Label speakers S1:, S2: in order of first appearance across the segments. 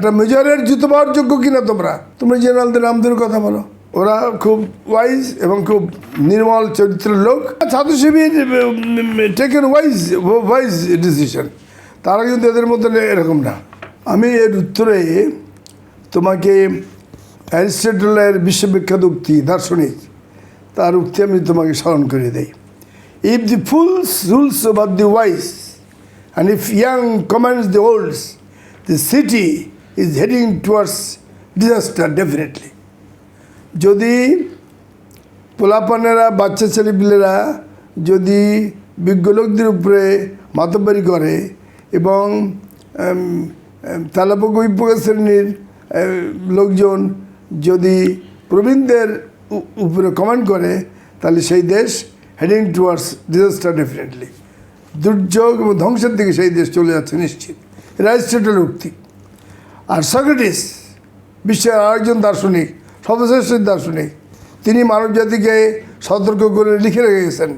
S1: একটা মেজরের জুতো পাওয়ার যোগ্য কিনা তোমরা? তোমরা জেনারেলদের নাম ধরে কথা বলো। ওরা খুব ওয়াইজ এবং খুব নির্মল চরিত্রের লোক। ছাত্র টেকেন ওয়াইজ ওয়াইজ ডিসিশন তারা কিন্তু এদের মধ্যে এরকম না। আমি এর উত্তরে তোমাকে অ্যারিস্টটলের বিশ্ববিখ্যাত উক্তি, দার্শনিক, তার উক্তি আমি তোমাকে স্মরণ করে দেই। If the fools rule over the wise and if young commands the olds the city is heading towards disaster definitely যদি পোলাপানেরা বাচ্চা ছেলেপিলেরা যদি বিজ্ঞ লোকদের উপরে মাতব্বারি করে এবং তালাপক শ্রেণির লোকজন যদি প্রবীণদের উপরে কমেন্ট করে তাহলে সেই দেশ হেডিং টুয়ার্ডস ডিজাস্টার ডেফিনেটলি দুর্যোগ এবং ধ্বংসের দিকে সেই দেশ চলে যাচ্ছে নিশ্চিত রাইস্টেটের উক্তি আর সক্রেটিস, বিশ্বের আরেকজন দার্শনিক, সর্বশ্রেষ্ঠ দার্শনিক, তিনি মানব জাতিকে সতর্ক করে লিখে রেখে গেছেন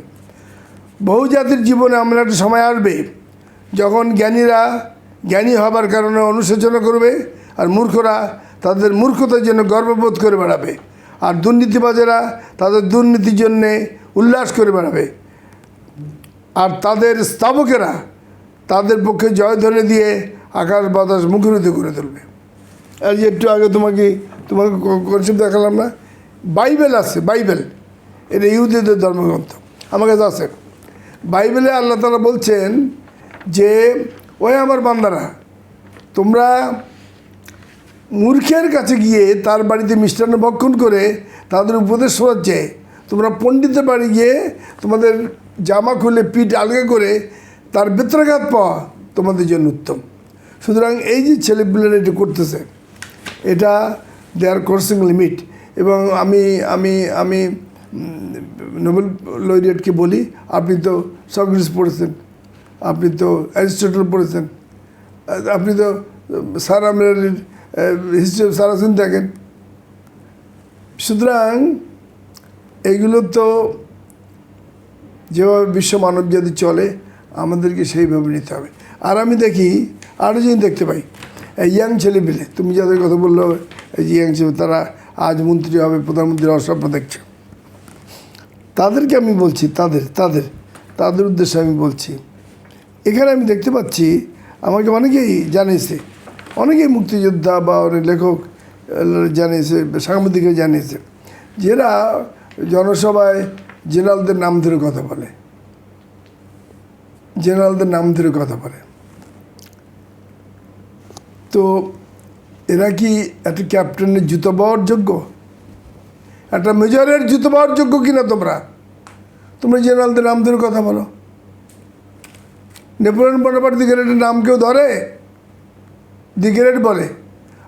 S1: বহু জাতির জীবনে এমন একটা সময় আসবে যখন জ্ঞানীরা জ্ঞানী হবার কারণে অনুশোচনা করবে আর মূর্খরা তাদের মূর্খতার জন্য গর্ববোধ করে বেড়াবে আর দুর্নীতিবাজেরা তাদের দুর্নীতির জন্যে উল্লাস করে বেড়াবে। আর তাদের স্থাপকেরা তাদের পক্ষে জয় জয়ধ্বনি দিয়ে আকাশ বাতাস মুখরিত করে তুলবে। আর একটু আগে তোমাকে তোমাকে কনসেপ্ট দেখালাম না? বাইবেল আছে, বাইবেল। এটা ইহুদিদের ধর্মগ্রন্থ। আমার কাছে আছে। বাইবেলে আল্লাহ তালা বলছেন যে, ওই আমার বান্দারা, তোমরা মূর্খের কাছে গিয়ে তার বাড়িতে মিষ্টান্ন ভক্ষণ করে তাদের উপদেশ শোনাচ্ছে। তোমরা পণ্ডিতের বাড়ি গিয়ে তোমাদের জামা খুলে পিঠ আলগা করে তার বেত্রাঘাত পাওয়া তোমাদের জন্য উত্তম। সুতরাং এই যে ছেলেপিলেরা এটা করতেছে, এটা দে আর ক্রসিং লিমিট এবং আমি আমি আমি নোবেল লরিয়েটকে বলি, আপনি তো সক্রেটিস পড়েছেন, আপনি তো অ্যারিস্টটল পড়েছেন আপনি তো স্যার আমরা হিস্ট্রি অফ সারাসিন দেখেন। সুতরাং এইগুলো তো যেভাবে বিশ্ব মানব জাতি চলে, আমাদেরকে সেইভাবে নিতে হবে। আর আমি দেখি আরও জিনিস দেখতে পাই। ইয়াং ছেলেপিলে তুমি যাদের কথা বলল এই যে ইয়াং ছেলে, তারা আজ মন্ত্রী হবে প্রধানমন্ত্রীর অস্বপ্ন দেখছে। তাদেরকে আমি বলছি, তাদের তাদের তাদের উদ্দেশ্যে আমি বলছি, এখানে আমি দেখতে পাচ্ছি, আমাকে অনেকেই জানিয়েছে, অনেকেই মুক্তিযোদ্ধা বা অনেক লেখক জানিয়েছে, সাংবাদিকরা জানিয়েছে, যারা জনসভায় জেনারেলদের নাম ধরে কথা বলে। জেনারেলদের নাম ধরে কথা বলে। তো এরা কি একটা ক্যাপ্টেনের জুতো পাওয়ার যোগ্য? একটা মেজরের জুতো পাওয়ার যোগ্য কিনা তোমরা? তোমরা জেনারেলদের নাম ধরে কথা বলো। নেপোলিয়ন বনাপার্ট দি গ্রেটের নাম কেউ ধরে? দি গ্রেট বলে।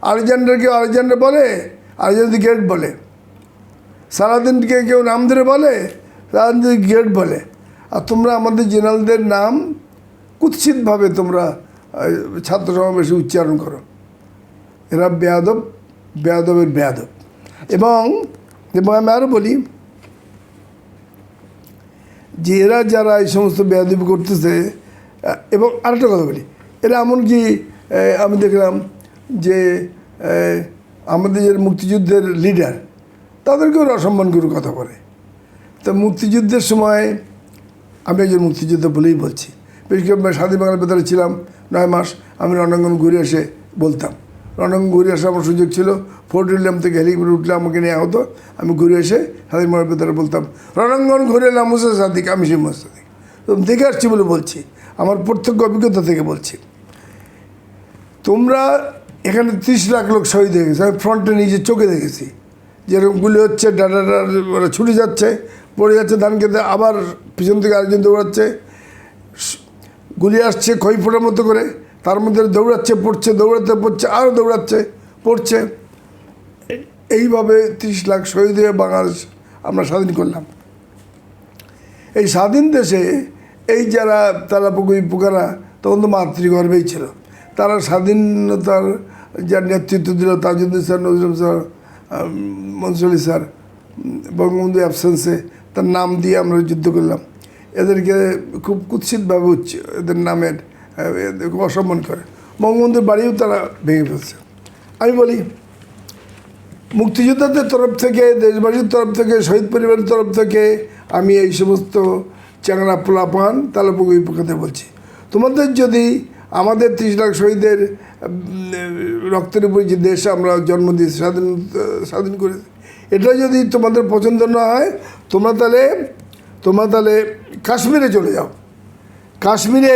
S1: আলেকজান্ডার কেউ আলেকজান্ডার বলে? আলেকজান্ডার দি গ্রেট বলে। সারাদিনকে কেউ নাম ধরে বলে? সারাদিন দি গ্রেট বলে। আর তোমরা আমাদের জেনারেলদের নাম কুৎসিতভাবে তোমরা ছাত্র সমাবেশে উচ্চারণ করো। এরা বেয়াদব, বেয়াদবের বেয়াদব। এবং এবং আমি আরও বলি, যে এরা যারা এই সমস্ত বেয়াদবি করতেছে এবং আরেকটা কথা বলি, এরা এমনকি আমি দেখলাম যে আমাদের যে মুক্তিযুদ্ধের লিডার তাদেরকেও অসম্মান করে কথা বলে। তো মুক্তিযুদ্ধের সময়, আমি একজন মুক্তিযুদ্ধ বলেই বলছি। বিশেষ করে স্বাধীন বাংলার ভেতরে ছিলাম নয় মাস আমি রণাঙ্গন ঘুরে এসে বলতাম। রণাঙ্গন ঘুরে আসার আমার সুযোগ ছিল। ফোর্ট উইলিয়াম থেকে হেলিকপ্টার উঠলে আমাকে নেওয়া হতো। আমি ঘুরে এসে স্বাধীন বাংলার ভেতরে বলতাম, রণাঙ্গন ঘুরে এলাম মুসা সাদিক, আমি সেই মুসা সাদিক। দেখে আসছি বলে বলছি। আমার প্রত্যক্ষ অভিজ্ঞতা থেকে বলছি। তোমরা এখানে ত্রিশ লাখ লোক শহীদ হয়ে গেছে। আমি ফ্রন্টে নিজে চোখে দেখেছি। যেরকম গুলি হচ্ছে ডাটা ওরা ছুটে যাচ্ছে, পড়ে যাচ্ছে ধান খেতে আবার পিছন থেকে আরেকজন দৌড়াচ্ছে। গুলি আসছে খই ফোটার মতো করে। তার মধ্যে দৌড়াচ্ছে, পড়ছে, দৌড়াতে পড়ছে আরও দৌড়াচ্ছে, পড়ছে। এইভাবে ত্রিশ লাখ শহীদ হয়ে বাংলাদেশ আমরা স্বাধীন করলাম। এই স্বাধীন দেশে এই যারা তারা পুকুই পুকারা, তখন তো মাতৃগর্ভেই ছিল। তারা স্বাধীনতার যার নেতৃত্ব দিল Tajuddin sir, Nazrul sir Ali sir Bangabandhu অ্যাবসেন্সে তার নাম দিয়ে আমরা যুদ্ধ করলাম। এদেরকে খুব কুৎসিতভাবে উচ্চ, এদের নামের এদেরকে অসম্মান করে। বঙ্গবন্ধুর বাড়িও তারা ভেঙে ফেলছে। আমি বলি, মুক্তিযোদ্ধাদের তরফ থেকে, দেশবাসীর তরফ থেকে, শহীদ পরিবারের তরফ থেকে আমি এই সমস্ত চ্যাংড়া পোলাপান তালাপুকুই পক্ষতে বলছি। তোমাদের যদি আমাদের ত্রিশ লাখ শহীদের রক্তের উপর যে দেশ আমরা জন্ম দিয়েছি, স্বাধীন স্বাধীন করে এটা যদি তোমাদের পছন্দ না হয়, তোমরা তাহলে তোমরা তাহলে কাশ্মীরে চলে যাও। কাশ্মীরে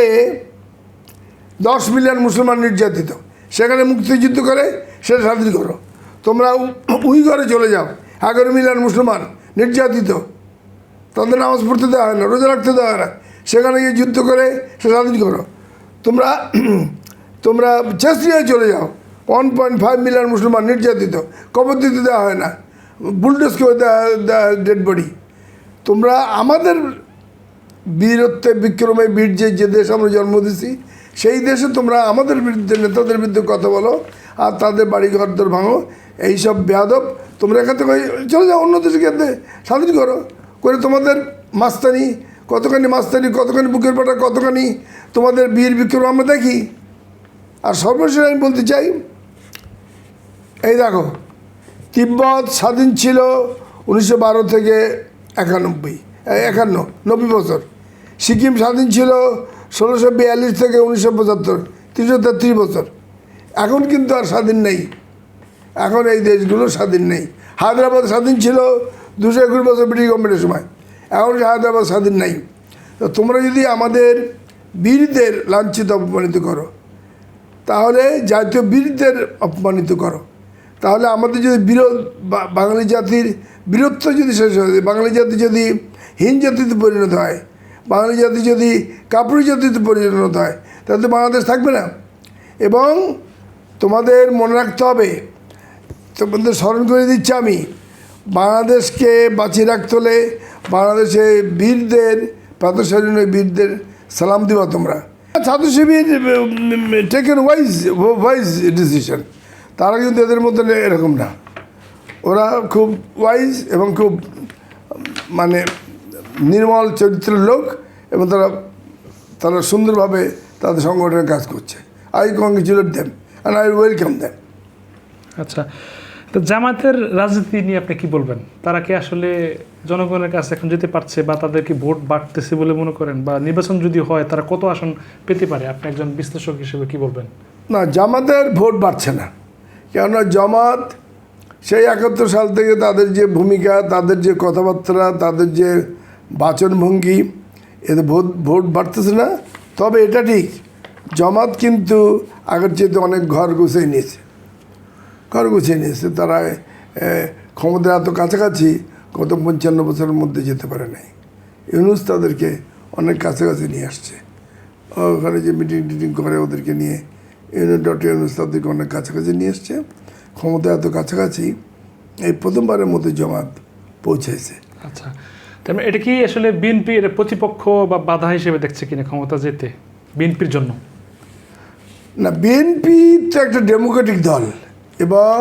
S1: দশ মিলিয়ন মুসলমান নির্যাতিত। সেখানে মুক্তিযুদ্ধ করে, সেটা স্বাধীন করো। তোমরা উইঘরে চলে যাও। এগারো মিলিয়ন মুসলমান নির্যাতিত। তাদের নামাজ পড়তে দেওয়া হয় না, রোজা রাখতে দেওয়া হয় না। সেখানে গিয়ে যুদ্ধ করে সে স্বাধীন করো। তোমরা তোমরা চেস্টিয়ায় চলে যাও। ওয়ান পয়েন্ট ফাইভ মিলিয়ন মুসলমান নির্যাতিত। কবর দিতে দেওয়া হয় না। বুলডোজ দেওয়া ডেড বডি তোমরা আমাদের বীরত্বে বিক্রমে বীর্যে যে দেশ আমরা জন্ম দিছি, সেই দেশে তোমরা আমাদের বিরুদ্ধে, নেতাদের বিরুদ্ধে কথা বলো, আর তাদের বাড়ি ঘরদর ভাঙো, এইসব বেয়াদব তোমরা এখান থেকে চলে যাও, অন্য দেশে গিয়ে স্বাধীন করো। করে তোমাদের মাস্তানি, কতখানি মাস্তানি, কতখানি বুকের পাটা, কতখানি তোমাদের বীর বিক্রম আমরা দেখি। আর সর্বশেষ আমি বলতে চাই, এই দেখো, তিব্বত স্বাধীন ছিল উনিশশো বারো থেকে একানব্বই একান্ন, নব্বই বছর। সিকিম স্বাধীন ছিল ষোলোশো বিয়াল্লিশ থেকে উনিশশো পঁচাত্তর, তিনশো তেত্রিশ বছর। এখন কিন্তু আর স্বাধীন নেই। এখন এই দেশগুলো স্বাধীন নেই। হায়দ্রাবাদ স্বাধীন ছিল দুশো একুশ বছর ব্রিটিশ গভর্নমেন্টের সময়। এখন হায়দ্রাবাদ স্বাধীন নেই। তো তোমরা যদি আমাদের বীরদের লাঞ্ছিত, অপমানিত করো, তাহলে জাতীয় বীরদের অপমানিত করো। তাহলে আমাদের যদি বিরোধ বাঙালি জাতির বীরত্ব যদি শেষ হয়ে যায় বাঙালি জাতি যদি হীন জাতিতে পরিণত হয় বাঙালি জাতি যদি কাপুরি জাতিতে পরিণত হয়, তাহলে তো বাংলাদেশ থাকবে না। এবং তোমাদের মনে রাখতে হবে, তোমাদের স্মরণ করে দিচ্ছি আমি, বাংলাদেশকে বাঁচিয়ে রাখতে হলে বাংলাদেশে বীরদের প্রাতঃসারীন বীরদের সালাম দিবা তোমরা। ছাত্র টেকেন ওয়াইজ ওয়াইজ ডিসিশন তারা কিন্তু এদের মধ্যে এরকম না। ওরা খুব ওয়াইজ এবং খুব মানে নির্মল চরিত্রের লোক এবং তারা তারা সুন্দরভাবে তাদের সংগঠনের কাজ করছে। I congratulate them and I welcome them
S2: আচ্ছা তো জামাতের রাজনীতি নিয়ে আপনি কি বলবেন? তারা কি আসলে জনগণের কাছে এখন যেতে পারছে বা তাদেরকে ভোট বাড়তেছে বলে মনে করেন? বা নির্বাচন যদি হয় তারা কত আসন পেতে পারে? আপনি একজন বিশ্লেষক হিসেবে কি বলবেন?
S1: না জামাতের ভোট বাড়ছে না। কেননা জামাত সেই একাত্তর সাল থেকে তাদের যে ভূমিকা তাদের যে কথাবার্তা তাদের যে বাচনভঙ্গি এতে ভোট ভোট বাড়তেছে না। তবে এটা ঠিক, জমাত কিন্তু আগের চেয়ে অনেক ঘর গুছিয়ে নিয়েছে। ঘর গুছিয়ে নিয়েছে, তারা ক্ষমতার এত কাছাকাছি, গত পঞ্চান্ন বছরের মধ্যে যেতে পারে নাই। ইউনুস তাদেরকে অনেক কাছাকাছি নিয়ে আসছে। ওখানে যে মিটিং টিটিং করে ওদেরকে নিয়ে ইউনিট ডক্টর ইউনুস তাদেরকে অনেক কাছাকাছি নিয়ে এসছে ক্ষমতা এত কাছাকাছি, এই প্রথমবারের মধ্যে জমাত পৌঁছেছে।
S2: আচ্ছা তার মানে এটা কি আসলে বিএনপি বিএনপির প্রতিপক্ষ বা বাধা হিসেবে দেখছে কিনা ক্ষমতা যেতে? বিএনপির জন্য।
S1: না, বিএনপি তো একটা ডেমোক্রেটিক দল এবং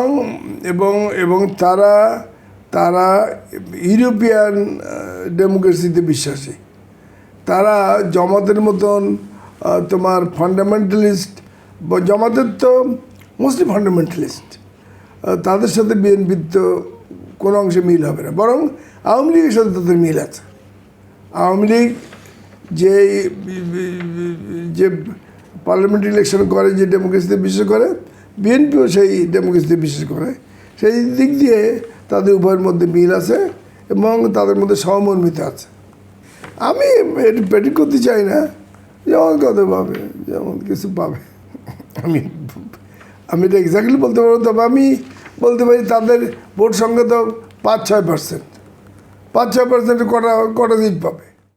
S1: এবং এবং তারা তারা ইউরোপিয়ান ডেমোক্রেসিতে বিশ্বাসী। তারা জমাতের মতন তোমার ফান্ডামেন্টালিস্ট জমাতের তো মোস্টলি ফান্ডামেন্টালিস্ট তাদের সাথে বিএনপির তো কোনো অংশে মিল হবে না। বরং আওয়ামী লীগের সাথে তাদের মিল আছে। আওয়ামী লীগ যে যে পার্লামেন্ট ইলেকশন করে, যে ডেমোক্রেসিতে বিশ্বাস করে, বিএনপিও সেই ডেমোক্রেসিতে বিশ্বাস করে। সেই দিক দিয়ে তাদের উভয়ের মধ্যে মিল আছে এবং তাদের মধ্যে সহমর্মিত আছে। আমি এটি পেটি করতে চাই না যেমন কত পাবে যেমন কিছু পাবে। আমি আমি এটা এক্স্যাক্টলি বলতে পারব তবে আমি বলতে পারি তাদের ভোট সংখ্যা তো পাঁচ, ছয় পার্সেন্ট পাঁচ, ছয় পার্সেন্ট কটা কটা দিন পাবে?